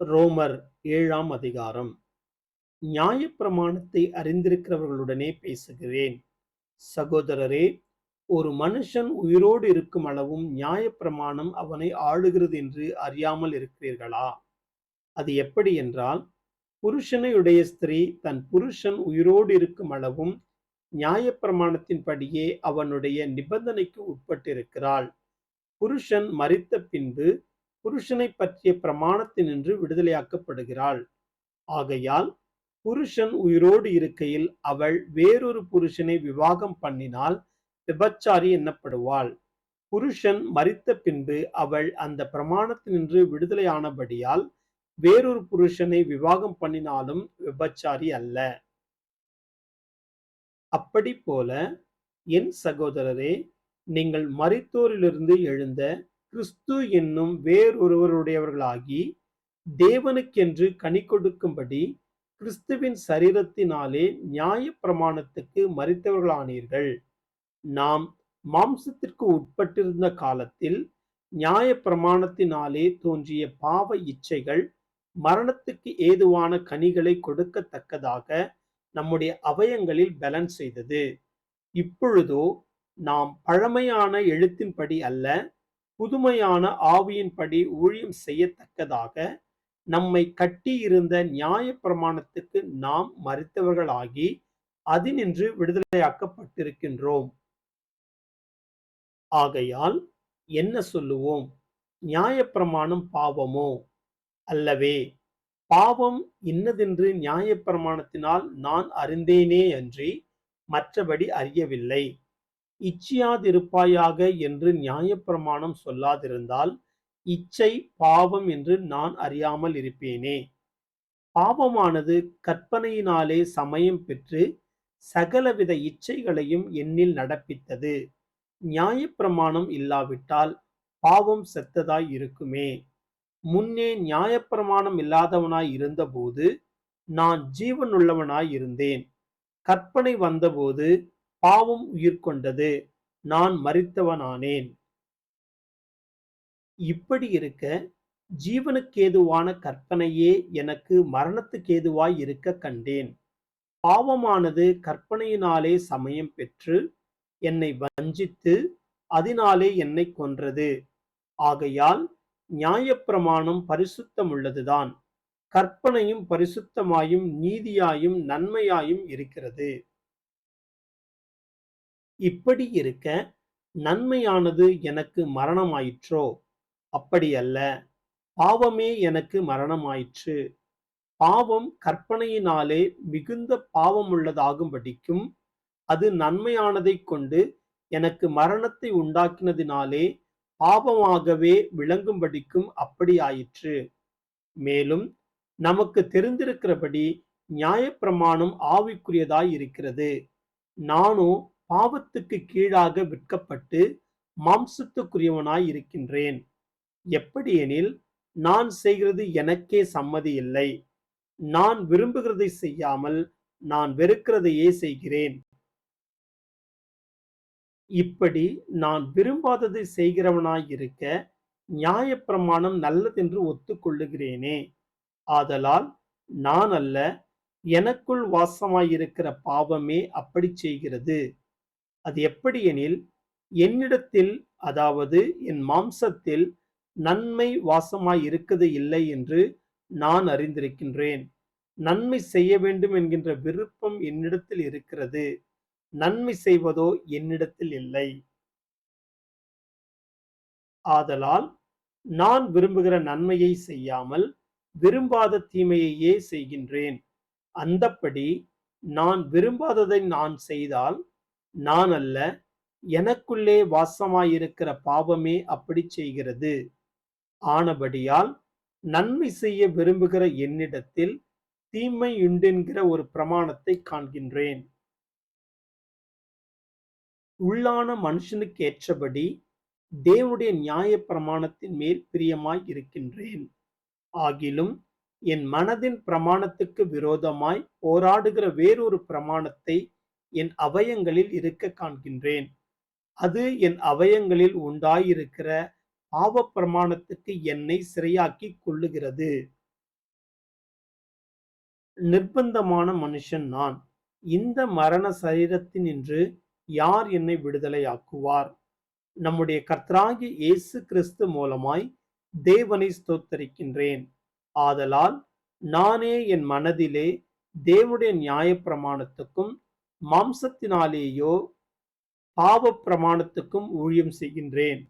ரோமர் ஏழாம் அதிகாரம். நியாயப்பிரமாணத்தை அறிந்திருக்கிறவர்களுடனே பேசுகிறேன். சகோதரரே ஒரு மனுஷன் உயிரோடு இருக்கும் அளவும் நியாயப்பிரமாணம் அவனை ஆளுகிறது என்று அறியாமல் இருக்கிறீர்களா? அது எப்படி என்றால் புருஷனையுடைய ஸ்திரீ தன் புருஷன் உயிரோடு இருக்கும் அளவும் நியாயப்பிரமாணத்தின்படியே அவனுடைய நிபந்தனைக்கு உட்பட்டிருக்கிறாள். புருஷன் மறித்த பின்பு புருஷனை பற்றிய பிரமாணத்தினின்று விடுதலையாக்கப்படுகிறாள். ஆகையால் புருஷன் உயிரோடு இருக்கையில் அவள் வேறொரு புருஷனை விவாகம் பண்ணினால் விபச்சாரி எண்ணப்படுவாள் புருஷன் மறித்த பின்பு அவள் அந்த பிரமாணத்தினின்று விடுதலையானபடியால் வேறொரு புருஷனை விவாகம் பண்ணினாலும் விபச்சாரி அல்ல. அப்படி போல என் சகோதரரே நீங்கள் மறித்தோரிலிருந்து எழுந்த கிறிஸ்து என்னும் வேறொருவருடையவர்களாகி தேவனுக்கென்று கனி கொடுக்கும்படி கிறிஸ்துவின் சரீரத்தினாலே நியாய பிரமாணத்துக்கு மறித்தவர்களானீர்கள். நாம் மாம்சத்திற்கு உட்பட்டிருந்த காலத்தில் நியாய பிரமாணத்தினாலே தோன்றிய பாவ இச்சைகள் மரணத்துக்கு ஏதுவான கனிகளை கொடுக்கத்தக்கதாக நம்முடைய அவயங்களில் பேலன்ஸ் செய்தது. இப்பொழுதோ நாம் பழமையான எழுத்தின்படி அல்ல புதுமையான ஆவியின்படி ஊழியம் செய்யத்தக்கதாக நம்மை கட்டியிருந்த நியாய பிரமாணத்துக்கு நாம் மறித்தவர்களாகி அதினின்று விடுதலையாக்கப்பட்டிருக்கின்றோம். ஆகையால் என்ன சொல்லுவோம்? நியாயப்பிரமாணம் பாவமோ? அல்லவே பாவம் இன்னதென்று நியாயப்பிரமாணத்தினால் நான் அறிந்தேனே அன்றி மற்றபடி அறியவில்லை. இச்சியாதிருப்பாயாக என்று நியாயப்பிரமாணம் சொல்லாதிருந்தால் இச்சை பாவம் என்று நான் அறியாமல் இருப்பேனே. பாவமானது கற்பனையினாலே சமயம் பெற்று சகலவித இச்சைகளையும் என்னில் நடப்பித்தது. நியாயப்பிரமாணம் இல்லாவிட்டால் பாவம் செத்ததாய் இருக்குமே. முன்னே நியாயப்பிரமாணம் இல்லாதவனாய் இருந்தபோது நான் ஜீவனுள்ளவனாய் இருந்தேன். கற்பனை வந்தபோது பாவம் உயிர் கொண்டது. நான் மறித்தவனானேன். இப்படி இருக்க ஜீவனுக்கேதுவான கற்பனையே எனக்கு மரணத்துக்கேதுவாய் இருக்க கண்டேன். பாவமானது கற்பனையினாலே சமயம் பெற்று என்னை வஞ்சித்து அதனாலே என்னை கொன்றது. ஆகையால் நியாயப்பிரமாணம் பரிசுத்தமுள்ளதுதான். கற்பனையும் பரிசுத்தமாயும் நீதியாயும் நன்மையாயும் இருக்கிறது. இப்படி இருக்க நன்மையானது எனக்கு மரணமாயிற்றோ? அப்படியல்ல பாவமே எனக்கு மரணமாயிற்று. பாவம் கற்பனையினாலே மிகுந்த பாவமுள்ளதாகும்படிக்கும் அது நன்மையானதைக் கொண்டு எனக்கு மரணத்தை உண்டாக்கினதினாலே பாவமாகவே விளங்கும்படிக்கும் அப்படியாயிற்று மேலும் நமக்கு தெரிந்திருக்கிறபடி நியாயப்பிரமாணம் ஆவிக்குரியதாய் இருக்கிறது. நானோ பாவத்துக்கு கீழாக விற்கப்பட்டு மாம்சத்துக்குரியவனாய் இருக்கின்றேன். எப்படியெனில் நான் செய்கிறது எனக்கே சம்மதி இல்லை. நான் விரும்புகிறதை செய்யாமல் நான் வெறுக்கிறதையே செய்கிறேன். இப்படி நான் விரும்பாததை செய்கிறவனாய் இருக்க நியாயப்பிரமாணம் நல்லதென்று ஒத்துக்கொள்ளுகிறேனே. ஆதலால் நான் அல்ல எனக்குள் வாசமாயிருக்கிற பாவமே அப்படி செய்கிறது. அது எப்படியெனில் என்னிடத்தில் அதாவது என் மாம்சத்தில் நன்மை வாசமாய் இருக்குது இல்லை என்று நான் அறிந்திருக்கின்றேன். நன்மை செய்ய வேண்டும் என்கின்ற விருப்பம் என்னிடத்தில் இருக்கிறது. நன்மை செய்வதோ என்னிடத்தில் இல்லை. ஆதலால் நான் விரும்புகிற நன்மையை செய்யாமல் விரும்பாத தீமையையே செய்கின்றேன். அந்தப்படி நான் விரும்பாததை நான் செய்தால் நான் அல்ல எனக்குள்ளே வாசமாயிருக்கிற பாவமே அப்படி செய்கிறது. ஆனபடியால் நன்மை செய்ய விரும்புகிற என்னிடத்தில் தீமை உண்டென்கிற ஒரு பிரமாணத்தை காண்கின்றேன். உள்ளான மனுஷனுக்கு ஏற்றபடி தேவனுடைய நியாய பிரமாணத்தின் மேல் பிரியமாய் இருக்கின்றேன். ஆகிலும் என் மனதின் பிரமாணத்துக்கு விரோதமாய் போராடுகிற வேறொரு பிரமாணத்தை என் அவயங்களில் இருக்க காண்கின்றேன். அது என் அவயங்களில் உண்டாயிருக்கிற பாவ பிரமாணத்துக்கு என்னை சிறையாக்கி கொள்ளுகிறது. நிர்பந்தமான மனுஷன் நான். இந்த மரண சரீரத்தினின்று யார் என்னை விடுதலையாக்குவார்? நம்முடைய கர்த்தராகிய இயேசு கிறிஸ்து மூலமாய் தேவனை ஸ்தோத்தரிக்கின்றேன். ஆதலால் நானே என் மனதிலே தேவனுடைய நியாயப்பிரமாணத்துக்கும் மாம்சத்தினாலேயோ பாவ பிரமாணத்துக்கும் ஊழியம் செய்கின்றேன்.